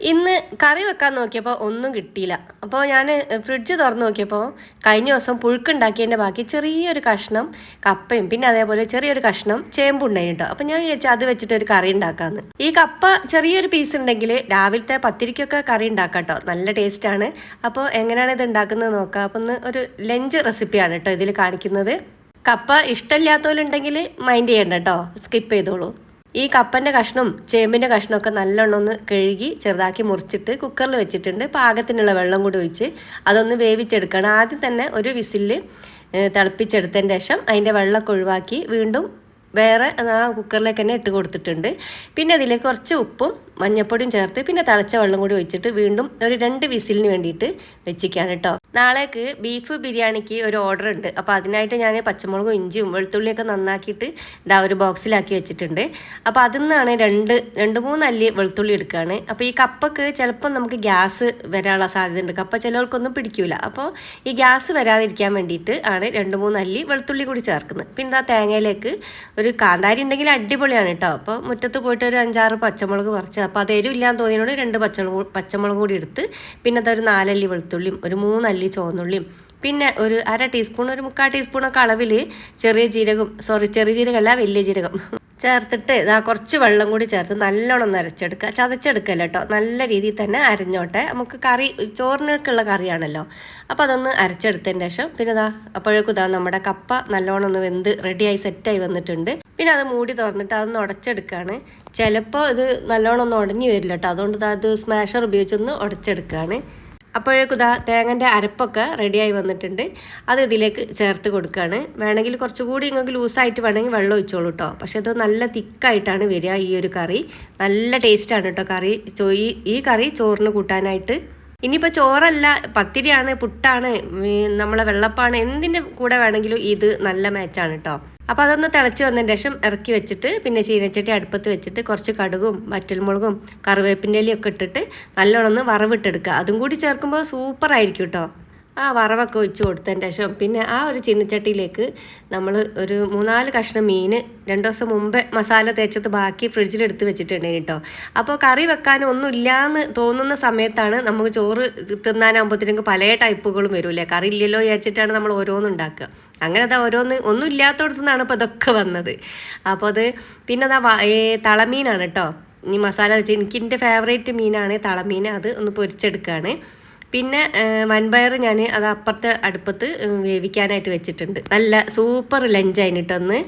ഇന്ന് കറി വെക്കാൻ നോക്കിയപ്പോൾ ഒന്നും കിട്ടിയില്ല. അപ്പോൾ ഞാൻ ഫ്രിഡ്ജ് തുറന്ന് നോക്കിയപ്പോൾ കഴിഞ്ഞ ദിവസം പുഴുക്കുണ്ടാക്കിയതിന്റെ ബാക്കി ചെറിയൊരു കഷ്ണം കപ്പയും പിന്നെ അതേപോലെ ചെറിയൊരു കഷ്ണം ചേമ്പ് കേട്ടോ അപ്പോൾ ഞാൻ വിചാരിച്ചു അത് വെച്ചിട്ട് ഒരു കറി ഉണ്ടാക്കാമെന്ന് ഈ കപ്പ ചെറിയൊരു പീസ് ഉണ്ടെങ്കിൽ രാവിലത്തെ പത്തിരിക്കൊക്കെ കറി ഉണ്ടാക്കാം കേട്ടോ നല്ല ടേസ്റ്റാണ് അപ്പോൾ എങ്ങനെയാണ് ഇത് ഉണ്ടാക്കുന്നത് നോക്കാം. അപ്പം ഒന്ന് ഒരു ലഞ്ച് റെസിപ്പിയാണ് കേട്ടോ ഇതിൽ കാണിക്കുന്നത്. കപ്പ ഇഷ്ടമില്ലാത്തവരുണ്ടെങ്കിൽ മൈൻഡ് ചെയ്യണ്ട കേട്ടോ സ്കിപ്പ് ചെയ്തോളൂ. ഈ കപ്പന്റെ കഷ്ണവും ചേമ്പിന്റെ കഷ്ണമൊക്കെ നല്ലോണം ഒന്ന് കഴുകി ചെറുതാക്കി മുറിച്ചിട്ട് കുക്കറിൽ വെച്ചിട്ടുണ്ട്. പാകത്തിനുള്ള വെള്ളം കൂടി ഒഴിച്ച് അതൊന്ന് വേവിച്ചെടുക്കണം ആദ്യം തന്നെ ഒരു വിസിലിൽ തിളപ്പിച്ചെടുത്തതിന് ശേഷം അതിന്റെ വെള്ളമൊക്കെ ഒഴിവാക്കി വീണ്ടും വേറെ ആ കുക്കറിലേക്ക് തന്നെ ഇട്ട് കൊടുത്തിട്ടുണ്ട്. പിന്നെ അതിലേക്ക് കുറച്ച് ഉപ്പും മഞ്ഞപ്പൊടിയും ചേർത്ത് പിന്നെ തിളച്ച വെള്ളം കൂടി ഒഴിച്ചിട്ട് വീണ്ടും ഒരു രണ്ട് വിസിലിന് വേണ്ടിയിട്ട് വെച്ചിരിക്കുകയാണ് കേട്ടോ. നാളേക്ക് ബീഫ് ബിരിയാണിക്ക് ഒരു ഓർഡർ ഉണ്ട്. അപ്പോൾ അതിനായിട്ട് ഞാൻ പച്ചമുളകും ഇഞ്ചിയും വെളുത്തുള്ളിയൊക്കെ നന്നാക്കിയിട്ട് ഇതാ ഒരു ബോക്സിലാക്കി വെച്ചിട്ടുണ്ട്. അപ്പോൾ അതിൽ നിന്നാണ് രണ്ട് രണ്ട് മൂന്ന് അല്ലി വെളുത്തുള്ളി എടുക്കുകയാണ് അപ്പോൾ ഈ കപ്പക്ക് ചിലപ്പോൾ നമുക്ക് ഗ്യാസ് വരാനുള്ള സാധ്യത ഉണ്ട് കപ്പ ചിലവർക്കൊന്നും പിടിക്കൂല. അപ്പോൾ ഈ ഗ്യാസ് വരാതിരിക്കാൻ വേണ്ടിയിട്ട് ആണ് രണ്ട് മൂന്ന് അല്ലി വെളുത്തുള്ളി കൂടി ചേർക്കുന്നത്. പിന്നെ ആ തേങ്ങയിലേക്ക് ഒരു കാന്താരി ഉണ്ടെങ്കിൽ അടിപൊളിയാണ് കേട്ടോ അപ്പോൾ മുറ്റത്ത് പോയിട്ട് ഒരു അഞ്ചാറ് പച്ചമുളക് പറിച്ച് അപ്പോൾ അത് എരിവില്ലാന്ന് തോന്നിയതുകൊണ്ട് രണ്ട് പച്ചമുളക് പച്ചമുളക് കൂടി എടുത്ത് പിന്നെ അതൊരു നാലല്ലി വെളുത്തുള്ളിയും ഒരു മൂന്നല്ലി ചുവന്നുള്ളിയും പിന്നെ ഒരു അര ടീസ്പൂൺ ഒരു മുക്കാൽ ടീസ്പൂണൊക്കെ അളവിൽ ചെറിയ ജീരകം സോറി ചെറിയ ജീരകമല്ല വലിയ ജീരകം ചേർത്തിട്ട് ഇതാ കുറച്ച് വെള്ളം കൂടി ചേർത്ത് നല്ലോണം നിരച്ചെടുക്കുക ചതച്ചെടുക്കല്ല കേട്ടോ നല്ല രീതിയിൽ തന്നെ അരഞ്ഞോട്ടെ. നമുക്ക് കറി ചോറിനൊക്കെയുള്ള കറിയാണല്ലോ. അപ്പോൾ അതൊന്ന് അരച്ചെടുത്തതിന് ശേഷം പിന്നെ ഇതാ അപ്പോഴേക്കും ഇതാ നമ്മുടെ കപ്പ നല്ലോണം ഒന്ന് വെന്ത് റെഡിയായി സെറ്റായി വന്നിട്ടുണ്ട്. പിന്നെ അത് മൂടി തുറന്നിട്ട് അതൊന്ന് ഉടച്ചെടുക്കുകയാണ് ചിലപ്പോൾ ഇത് നല്ലോണം ഒന്ന് ഉടഞ്ഞു വരില്ല കേട്ടോ അതുകൊണ്ട് ഇതാ സ്മാഷർ ഉപയോഗിച്ചൊന്ന് ഉടച്ചെടുക്കുകയാണ് അപ്പോഴേക്കും ഇതാ തേങ്ങന്റെ അരപ്പൊക്കെ റെഡിയായി വന്നിട്ടുണ്ട്. അത് ഇതിലേക്ക് ചേർത്ത് കൊടുക്കുകയാണ് വേണമെങ്കിൽ കുറച്ചുകൂടി നിങ്ങൾക്ക് ലൂസായിട്ട് വേണമെങ്കിൽ വെള്ളം ഒഴിച്ചോളൂ കേട്ടോ പക്ഷേ ഇത് നല്ല തിക്കായിട്ടാണ് വരിക ഈ ഒരു കറി. നല്ല ടേസ്റ്റാണ് കേട്ടോ കറി. ഈ കറി ചോറിന് കൂട്ടാനായിട്ട്. ഇനിയിപ്പോൾ ചോറല്ല പത്തിരിയാണ് പുട്ടാണ് നമ്മളെ വെള്ളപ്പാണ് എന്തിന്റെ കൂടെ വേണമെങ്കിലും ഇത് നല്ല മാച്ചാണ് കേട്ടോ അപ്പോൾ അതൊന്ന് തിളച്ച് വന്നതിന് ശേഷം ഇറക്കി വെച്ചിട്ട് പിന്നെ ചീനച്ചട്ടി അടുപ്പത്ത് വെച്ചിട്ട് കുറച്ച് കടുകും വറ്റൽമുളകും കറിവേപ്പിന്റെ ഇലയൊക്കെ ഇട്ടിട്ട് നല്ലോണം ഒന്ന് വറവിട്ടെടുക്കുക. അതും കൂടി ചേർക്കുമ്പോൾ സൂപ്പറായിരിക്കും കേട്ടോ ആ വറവൊക്കെ ഒഴിച്ച് കൊടുത്തതിന് ശേഷം പിന്നെ ആ ഒരു ചീനച്ചട്ടിയിലേക്ക് നമ്മൾ ഒരു മൂന്നാൽ കഷ്ണം മീൻ രണ്ട് ദിവസം മുമ്പേ മസാല തേച്ചത് ബാക്കി ഫ്രിഡ്ജിൽ എടുത്ത് വെച്ചിട്ടുണ്ട് കേട്ടോ. അപ്പോൾ കറി വെക്കാൻ ഒന്നുമില്ലാന്ന് തോന്നുന്ന സമയത്താണ് നമുക്ക് ചോറ് തിന്നാനാകുമ്പോഴത്തേക്ക് പല ടൈപ്പുകളും വരൂലേ കറി ഇല്ലല്ലോ വിചാരിച്ചിട്ടാണ് നമ്മൾ ഓരോന്നും ഉണ്ടാക്കുക. അങ്ങനെ അതാ ഓരോന്ന് ഒന്നും ഇല്ലാത്തടത്തു നിന്നാണ് ഇപ്പോൾ ഇതൊക്കെ വന്നത്. അപ്പോൾ അത് പിന്നെ അതാ തളമീനാണ് കേട്ടോ. ഈ മസാല വെച്ച് എനിക്ക് എന്റെ ഫേവറേറ്റ് മീനാണ് തളമീൻ. അത് ഒന്ന് പൊരിച്ചെടുക്കുകയാണ് പിന്നെ വൻപയർ ഞാൻ അത് അപ്പുറത്തെ അടുപ്പത്ത് വേവിക്കാനായിട്ട് വെച്ചിട്ടുണ്ട്. നല്ല സൂപ്പർ ലഞ്ചായിട്ടൊന്ന്